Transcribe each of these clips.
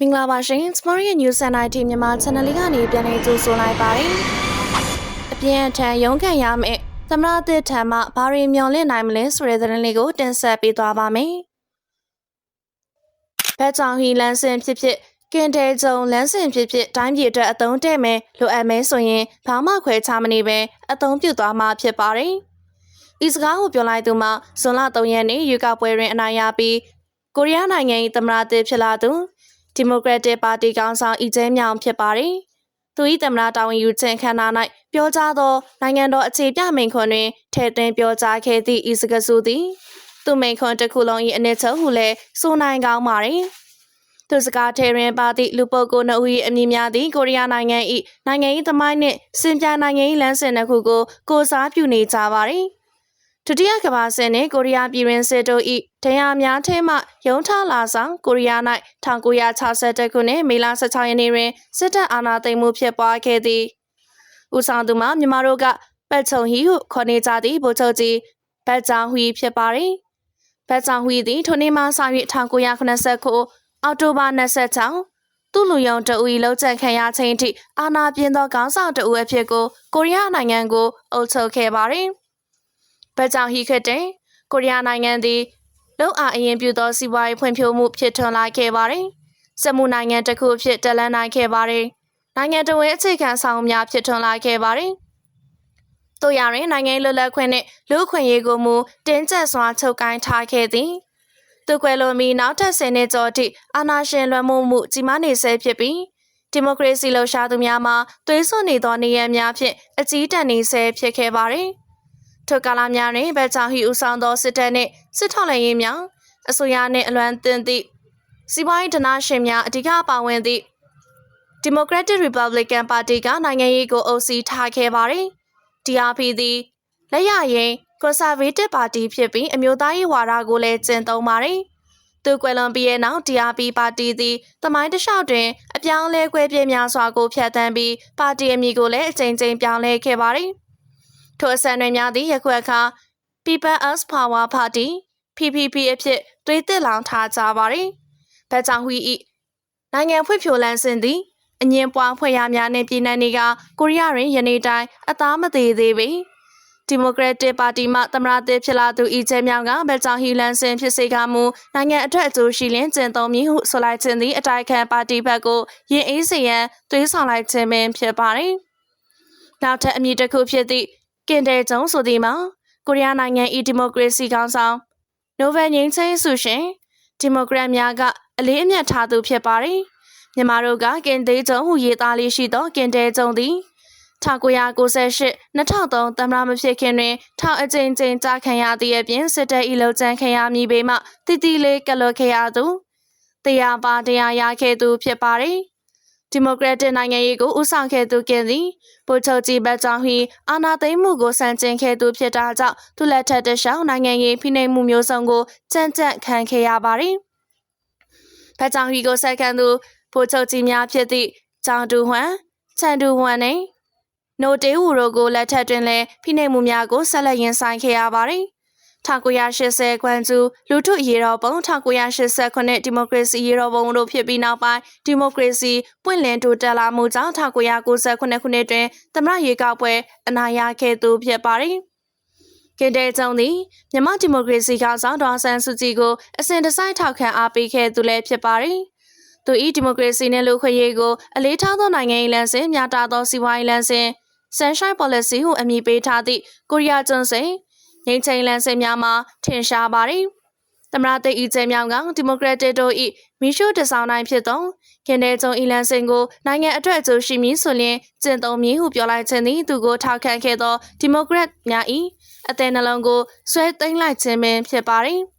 မင်္ဂလာပါရှင်။ Smart News Channel ဒီမြန်မာ channel လေးကနေပြန်လည်ကြိုဆိုလိုက်ပါတယ်။အပြင်းအထန်ရုန်းကန်ရမယ့်သမရသစ်ထံမှဘာတွေမျှော်လင့်နိုင်မလဲဆိုတဲ့သတင်းလေးကိုတင်ဆက်ပေးသွားပါမယ်။ဘက်ကြောင်ဟီလန်စင်ဖြစ်ဖြစ်ကင်တဲဂျုံလန်းစင်ဖြစ်ဖြစ်တိုင်းပြည်အတွက်အသုံးတဲ့မယ်လိုအပ်မယ်ဆိုရင်ဘာမှခွဲခြားမနေပဲအသုံးပြုသွားမှာဖြစ်ပါတယ်။ဤစကားကိုပြောလိုက်သူမှာဇွန်လ3ရက်နေ့ရွေးကောက်ပွဲတွင်အနိုင်ရပြီးကိုရီးယားနိုင်ငံ၏သမ္မတသစ်ဖြစ်လာသူ ဒီမိုကရက်တစ်ပါတီကောင်ဆောင်အီကျဲမြောင်ဖြစ်ပါတယ်။သူ၏သမ္မတတာဝန်ယူခြင်းခန္ဓာ၌ပြောကြားသောနိုင်ငံတော်အခြေပြမိန့်ခွန်းတွင်ထည့်သွင်းပြောကြားခဲ့သည့်ဤစကားစုသည်သူမိန့်ခွန်းတစ်ခုလုံး၏အနှစ်ချုပ်ဟုလည်းဆိုနိုင်ကောင်းပါတယ်။သူစကားထဲတွင်ပါသည့်လူပုဂ္ဂိုလ်နှုတ်၏အမည်များသည့်ကိုရီးယားနိုင်ငံ၏နိုင်ငံ၏သမိုင်းနှင့်စင်ပြနိုင်ငံ၏လမ်းစဉ်တစ်ခုကိုကိုစားပြုနေကြပါသည်။ ဒုတိယကမ္ဘာစစ်နှင့်ကိုရီးယားပြည်တွင်းစစ်တို့၏တရားများထဲမှရုံးထလာဆောင်ကိုရီးယား၌1962ခုနှစ်မေလ16ရက်နေ့တွင်စစ်တပ်အာဏာသိမ်းမှုဖြစ်ပွားခဲ့သည်။ဦးဆောင်သူမှာမြန်မာတို့ကပတ်ချုံဟီဟုခေါ်နေကြသည့်ဗိုလ်ချုပ်ကြီးဘတ်ကြောင်ဟွီဖြစ်ပါသည်။ဘတ်ကြောင်ဟွီသည်ထိုနေ့မှစ၍1989ခုအောက်တိုဘာ26သူ့လူယုံတအူ၏လောက်ကျန်ခံရခြင်းအထိအာဏာပြင်းသောခေါင်းဆောင်တအူအဖြစ်ကိုကိုရီးယားနိုင်ငံကိုအုပ်ချုပ်ခဲ့ပါသည်။ ဘက်ကြောင့်ဟီခတ်တဲ့ကိုရီးယားနိုင်ငံသည်လုံအားအရင်ပြုသောစီးပွားရေးဖွံ့ဖြိုးမှုဖြစ်ထွန်းလာခဲ့ပါတယ်။စက်မှုနိုင်ငံတစ်ခုဖြစ်တက်လန်းနိုင်ခဲ့ပါတယ်။နိုင်ငံတော်ရဲ့အခြေခံဆောင်များဖြစ်ထွန်းလာခဲ့ပါတယ်။တို့ရရင်နိုင်ငံလွတ်လပ်ခွင့်နဲ့လူ့အခွင့်အရေးကိုမူတင်းကျပ်စွာချုပ်ကိုင်းထားခဲ့သည်။သူကွယ်လွန်ပြီးနောက်ထပ်ဆယ်နှစ်ကျော်အထိအာဏာရှင်လွှမ်းမိုးမှုကြီးမားနေဆဲဖြစ်ပြီးဒီမိုကရေစီလှုပ်ရှားသူများမှာသွေးစွန်းနေသောနေရများဖြင့်အကြီးတန်းနေဆဲဖြစ်ခဲ့ပါတယ်။ ထိုကာလများတွင်ဗက်ချောင်ဟီဦးဆောင်သောစစ်တပ်နှင့်စစ်ထောက်လှမ်းရေးများအစိုးရနှင့်အလွမ်းသင်းသည့်စီးပွားရေးဒနာရှင်များအဓိကပါဝင်သည့် Democratic Republican Party ကနိုင်ငံရေးကိုအုပ်စီးထားခဲ့ပါသည်။ DRP သည်လက်ရရင် Conservative Party ဖြစ်ပြီးအမျိုးသားရေးဝါဒကိုလည်းကျင့်သုံးပါတယ်။သူကွယ်လွန်ပြီးတဲ့နောက် DRP ပါတီသည်တမိုင်းတလျှောက်တွင် အပြောင်းလဲကွဲပြဲများစွာကိုဖျက်ဆီးပြီးပါတီအမည်ကိုလည်းအကြိမ်ကြိမ်ပြောင်းလဲခဲ့ပါတယ်။ ထိုအစံတွေများသည့်ယခုအခါ People as Power Party PPP အဖြစ်သွေးသစ်လောင်ထားကြပါသည်။ဒါကြောင့်ဟွီဤနိုင်ငံဖွံ့ဖြိုးလန်းစဉ်သည်အငင်းပွားဖွဲ့ရများနှင့်ပြည်내တွေကကိုရီးယားတွင်ယနေ့တိုင်းအသားမသေးသေးပေ။ဒီမိုကရက်တစ်ပါတီမှသမရသစ်ဖြစ်လာသူအီချဲမြောင်ကဘယ်ကြောင့်ဟီလန်စင်ဖြစ်စေကမူနိုင်ငံအတွက်အကျိုးရှိလင်းကျင့်သုံးမည်ဟုဆိုလိုက်ခြင်းသည်အတိုက်ခံပါတီဘက်ကိုရင်အေးစေရန်သွေးဆောင်လိုက်ခြင်းပင်ဖြစ်ပါသည်။နောက်ထပ်အမည်တစ်ခုဖြစ်သည့် ကင်တဲကျုံဆိုသည်မှာကိုရီးယားနိုင်ငံ၏ဒီမိုကရေစီကောင်ဆောင်နိုဗယ်ငင်းချင်းဆုရှင်ဒီမိုကရက်များကအလေးအမြတ်ထားသူဖြစ်ပါတယ်။မြန်မာတို့ကကင်တဲကျုံဟူရေးသားလေးရှိသောကင်တဲကျုံသည်1998 2003သမ္မတမဖြစ်ခင်တွင်ထောင်အကြိမ်ကြိမ်ကြားခံရသည့်အပြင်စစ်တပ်၏လှုပ်ကြံခံရမည်ပေမှတည်တည်လေးကလွတ်ခဲ့ရသူတရားပါတရားရခဲ့သူဖြစ်ပါတယ်။ ဒီမိုကရက်တစ်နိုင်ငံရေးကိုဦးဆောင်ခဲ့သူကင်သည်ဗိုလ်ချုပ်ကြီးဘတ်ကြောင့်ဟီအာဏာသိမ်းမှုကိုဆန့်ကျင်ခဲ့သူဖြစ်တာကြောင့်သူလက်ထက်တခြားနိုင်ငံရေးဖိနှိပ်မှုမျိုးစုံကိုကြမ်းကြမ်းခံခဲ့ရပါသည်။ဘတ်ကြောင့်ဟီကိုဆက်ခံသူဗိုလ်ချုပ်ကြီးများဖြစ်သည့်ဂျောင်တူဟွမ်ချန်တူဟွမ်နှင့်နိုတေးဝူတို့ကိုလက်ထက်တွင်လည်းဖိနှိပ်မှုများကိုဆက်လက်ရင်ဆိုင်ခဲ့ရပါသည်။ 1980ခွန်ကျူလူထုရေတော်ပုံ1980ခုနှစ်ဒီမိုကရေစီရေတော်ပုံတို့ဖြစ်ပြီးနောက်ပိုင်းဒီမိုကရေစီပွင့်လင်းတိုးတက်လာမှုကြောင့်1990ခုနှစ်ခုနှစ်တွင်သမရရေကောက်ပွဲအနာရခဲ့သူဖြစ်ပါတယ်။ကင်တဲကျုံသည်မြန်မာဒီမိုကရေစီကောင်ဆောင်ဒေါ်ဆန်းစုကြည်ကိုအစဉ်တစိုက်ထောက်ခံအားပေးခဲ့သူလည်းဖြစ်ပါတယ်။သူဤဒီမိုကရေစီနှင့်လူခွင့်ရေးကိုအလေးထားသောနိုင်ငံရေးလမ်းစဉ်မြတာသောစီးပွားရေးလမ်းစဉ် Sunshine Policy ဟုအမည်ပေးထားသည့်ကိုရီးယားကျွန်းစိန် ငိမ့်ချိန်လန်စင်များမှာထင်ရှားပါတယ်။သမရသိအီကျဲမြောင်ကဒီမိုကရက်တစ်တို့၏မီရှုတဆောင်တိုင်းဖြစ်သောခင်တဲ့ကျုံအီလန်စင်ကိုနိုင်ငံအတွက်အကျိုးရှိမည်ဆိုရင်ကျင့်သုံးမည်ဟုပြောလိုက်ခြင်းသည်သူကိုထောက်ခံခဲ့သောဒီမိုကရက်များ၏အသေးနှလုံးကိုဆွဲသိမ်းလိုက်ခြင်းပင်ဖြစ်ပါတယ်။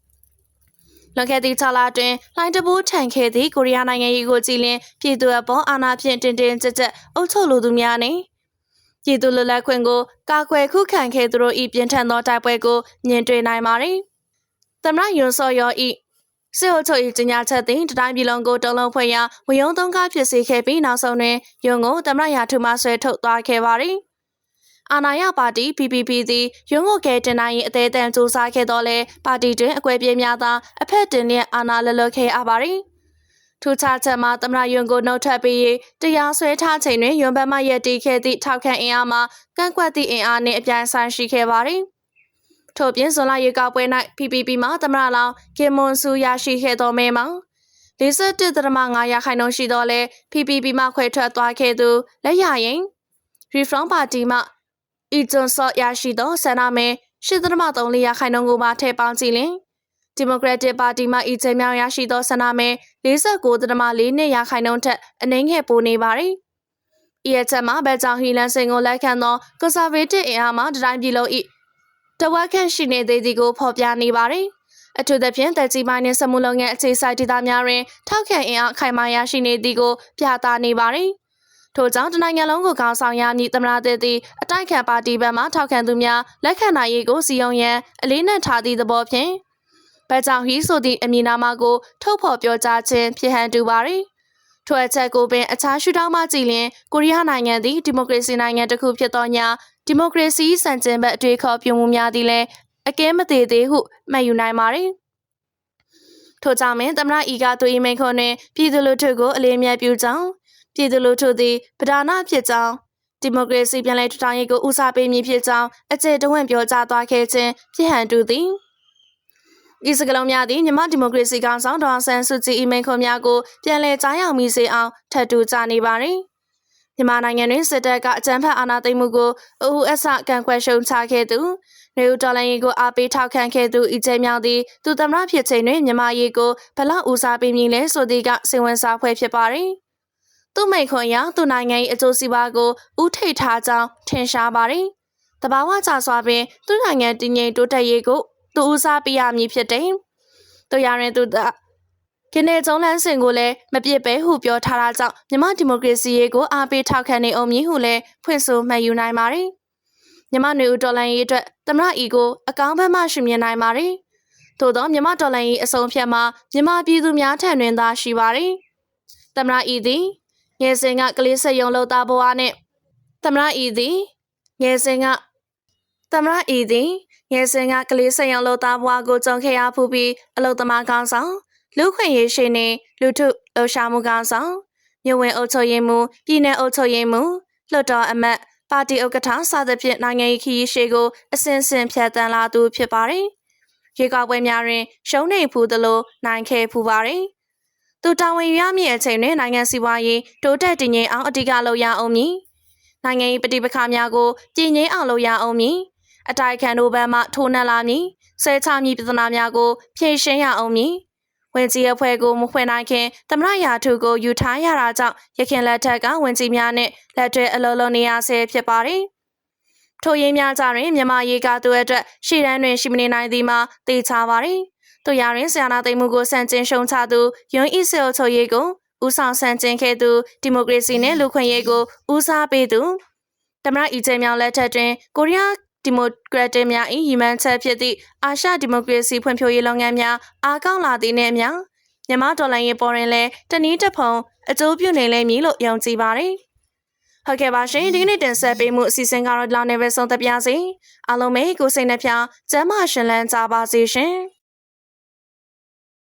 လွန်ခဲ့သည့်6လအတွင်းလိုင်းတပူးထန်ခဲ့သည့်ကိုရီးယားနိုင်ငံရေးကိုကြည်လင်ပြည်သူအပေါ်အာဏာဖြင့်တင်တင်ကြပ်ကြပ်အုပ်ချုပ်လိုသူများနှင့် ပြည်သူလွတ်လပ်ခွင့်ကိုကာကွယ်ခုခံခဲ့သူတို့၏ပြင်းထန်သောတိုက်ပွဲကိုမြင်တွေ့နိုင်ပါသည်။သမရယွန်စော်ယောဤစစ်အုပ်ချုပ်ရေးကြီးညာချက်သည်တတိုင်းပြည်လုံးကိုတုံးလုံးဖွဲ့ရာဝယုံသုံးကားဖြစ်စေခဲ့ပြီးနောက်ဆုံးတွင်ယွန်ကိုသမရရာထူမှဆွဲထုတ်သွားခဲ့ပါသည်။အာဏာရပါတီ PPP သည်ရုံးကိုကဲတင်နိုင်ရင်အသေးအံစူးစမ်းခဲ့တော့လဲပါတီတွင်အကွဲပြေးများသာအဖက်တင်လျက်အာဏာလလွတ်ခဲ့အပါသည် ထူးခြားချက်မှာသမရယွန်ကိုနှုတ်ထွက်ပြီးတရားစွဲထားချိန်တွင်ယွန်ဘတ်မှရည်တည်ခဲ့သည့်ထောက်ခံအင်အားမှာကန့်ကွက်သည့်အင်အားနှင့်အပြိုင်ဆိုင်ရှိခဲ့ပါသည်။ထို့ပြင်ဇွန်လရေကောက်ပွဲ၌ PPP မှသမရလောင်ကင်မွန်ဆူရရှိခဲ့သောမဲမှာ41.5ရာခိုင်နှုန်းရှိသောလဲ PPP မှခွဲထွက်သွားခဲ့သူလက်ရရင် Reform Party မှအီဂျွန်ဆော့ရရှိသောဆန္ဒမဲ8.3ရာခိုင်နှုန်းကိုပါထည့်ပေါင်းကြည့်လျင် ဒီမိုကရက်တစ်ပါတီမှအီဂျင်မြောင်ရရှိသောဆန္ဒမဲ49.4နှစ်ရာခိုင်နှုန်းထက်အနည်းငယ်ပိုနေပါသည်။ဤအချက်မှာဘယ်ကြောင့်ဟီလန်စင်ကိုလက်ခံသောကွန်ဆာဗေးတစ်အင်အားမှတတိုင်းပြည်လုံး၏တဝက်ခန့်ရှိနေသေးသည်ကိုဖော်ပြနေပါသည်။အထူးသဖြင့်တက်ကြီးပိုင်းနှင့်စမှုလုံးရဲ့အခြေစိုက်ဒေသများတွင်ထောက်ခံအင်အားခိုင်မာရရှိနေသည်ကိုပြသနေပါသည်။ထို့ကြောင့်တနိုင်ငံလုံးကိုခေါင်းဆောင်ရမည့်သမနာသည်သည်အတိုက်ခံပါတီဘက်မှထောက်ခံသူများလက်ခံနိုင်ရေးကိုစီယုံရန်အလေးနက်ထားသည့်သဘောဖြင့် ဘက်ကြောင့်ဟီဆိုသည့်အမည်နာမကို ထုတ်ဖော်ပြောကြားခြင်းဖြစ်ဟန်တူပါသည်။ထိုအချက်ကိုပင်အခြားရှုထောင့်မှကြည့်လျင်ကိုရီးယားနိုင်ငံသည်ဒီမိုကရေစီနိုင်ငံတစ်ခုဖြစ်သောညဒီမိုကရေစီစံကျင်ဘက်အတွေ့အခေါ်ပြုမှုများသည်လည်းအကဲမသေးသေးဟုမှတ်ယူနိုင်ပါသည်။ထို့ကြောင့်ပင်သမရဤကသူ၏မိန့်ခွန်းတွင်ပြည်သူလူထုကိုအလေးအမြတ်ပြုကြောင်းပြည်သူလူထုသည်ပဓာနာဖြစ်ကြောင်းဒီမိုကရေစီပြန်လည်ထူထောင်ရေးကိုဦးစားပေးမည်ဖြစ်ကြောင်းအကျေတဝင့်ပြောကြားသွားခဲ့ခြင်းဖြစ်ဟန်တူသည်။ ဤစကလုံးများသည်မြန်မာဒီမိုကရေစီကောင်ဆောင်ဒေါအောင်ဆန်းစုကြည်အမိန့်ခွန်များကိုပြန်လည်ကြားရောက်မိစေအောင်ထပ်တူကြနေပါသည်မြန်မာနိုင်ငံတွင်စစ်တပ်ကအကြမ်းဖက်အာဏာသိမ်းမှုကိုအူအဆကန်ကွယ်ရှုံချခဲ့သူနေဦးတော်လိုင်းရေးကိုအားပေးထောက်ခံခဲ့သူဤကျဲမြောင်သည်သူသမရဖြစ်ချိန်တွင်မြန်မာရေးကိုဘလောက်ဦးစားပေးမည်လဲဆိုသည်ကစိတ်ဝင်စားဖွယ်ဖြစ်ပါသည်သူမိတ်ခွန်ရသူနိုင်ငံ၏အကျိုးစီးပွားကိုဥထိတ်ထားကြောင်းထင်ရှားပါသည်တဘာဝကြစွာပင်သူနိုင်ငံတည်ငြိမ်တိုးတက်ရေးကို သူဦးစားပေးရမည်ဖြစ်တယ်။သူရရင်သူကကင်းနေကျုံးလန်းစင်ကိုလည်းမပြစ်ပဲဟုပြောထားတာကြောင့်မြန်မာဒီမိုကရေစီရေးကိုအားပေးထောက်ခံနေအောင်မည်ဟုလည်းဖွင့်ဆိုမှတ်ယူနိုင်ပါတယ်။မြန်မာနေဦးတော်လိုင်းရေးအတွက်သမရအီကိုအကောင်းဘက်မှရှုမြင်နိုင်ပါတယ်။သို့သောမြန်မာတော်လိုင်းရေးအစုံဖြတ်မှာမြန်မာပြည်သူများထံတွင်သာရှိပါတယ်။သမရအီသည်ငယ်စဉ်ကကလေးဆက်ယုံလို့သားဘွားနဲ့သမရအီသည်ငယ်စဉ်က သမရအီသည်ငယ်စဉ်ကကလေးစရုံလို့သားဘွားကိုကြုံခဲ့ရဖူးပြီးအလုသမားကောင်းဆောင်လူခွင့်ရေးရှင်နေလူထုလှရှာမှုကောင်းဆောင်မြို့ဝင်အုပ်ချုပ်ရေးမှူးပြည်내အုပ်ချုပ်ရေးမှူးလွှတ်တော်အမတ်ပါတီဥက္ကဋ္ဌစသဖြင့်နိုင်ငံရေးခရီးရှေ့ကိုအစဉ်စဉ်ဖြတ်တန်းလာသူဖြစ်ပါတယ်။ရေကောက်ပွဲများတွင်ရှုံးနေဖူးသလိုနိုင်ခဲ့ဖူးပါတယ်။သူတာဝန်ယူရမည့်အချိန်တွင်နိုင်ငံစီးပွားရေးတိုးတက်တည်ငြိမ်အောင်အဓိကလုပ်ရအောင်မည်။နိုင်ငံရေးပဋိပက္ခများကိုတည်ငြိမ်အောင်လုပ်ရအောင်မည်။ အတိုက်ခံတို့ဘက်မှထိုးနှက်လာမည်ဆွဲချမည်ပြဿနာများကိုဖြေရှင်းရအောင်မည်ဝင်ကြီးအဖွဲ့ကိုမဖွင့်နိုင်ခင်သမရယာထုကိုယူထားရတာကြောင့်ရခင်လက်ထက်ကဝင်ကြီးများနဲ့လက်တွဲအလုံးလုံးနေရဆဲဖြစ်ပါတယ်ထိုရင်းများကြတွင်မြန်မာရေးကသူ့အတွက်ရှေ့တန်းတွင်ရှိမနေနိုင်သည်မှာသိချပါတယ်သူရရင်ဆရာနာသိမှုကိုစန့်ကျင်ရှုံချသူယွန်ဣဆေအချုပ်ရေးကိုဦးဆောင်ဆန့်ကျင်ခဲ့သူဒီမိုကရေစီနဲ့လူခွင့်ရေးကိုဦးစားပေးသူသမရအီဂျေမြောင်လက်ထက်တွင်ကိုရီးယား ဒီမိုကရက်တစ်များ၏ရည်မှန်းချက်ဖြစ်သည့်အာရှဒီမိုကရေစီဖွံ့ဖြိုးရေးလုပ်ငန်းများအားကောင်းလာသည်နှင့်အမျှမြန်မာဒေါ်လာရေးပေါ်ရင်လည်းတနည်းတစ်ဖုံအကျိုးပြုနေလိမ့်မည်လို့ယုံကြည်ပါတယ်။ဟုတ်ကဲ့ပါရှင်ဒီကနေ့တင်ဆက်ပေးမှုအစီအစဉ်ကတော့ဒီလောက်နဲ့ပဲဆုံးသက်ပါစေ။အားလုံးပဲကိုစိတ်နှပြကျမ်းမာရှင်လန်းကြပါစေရှင်။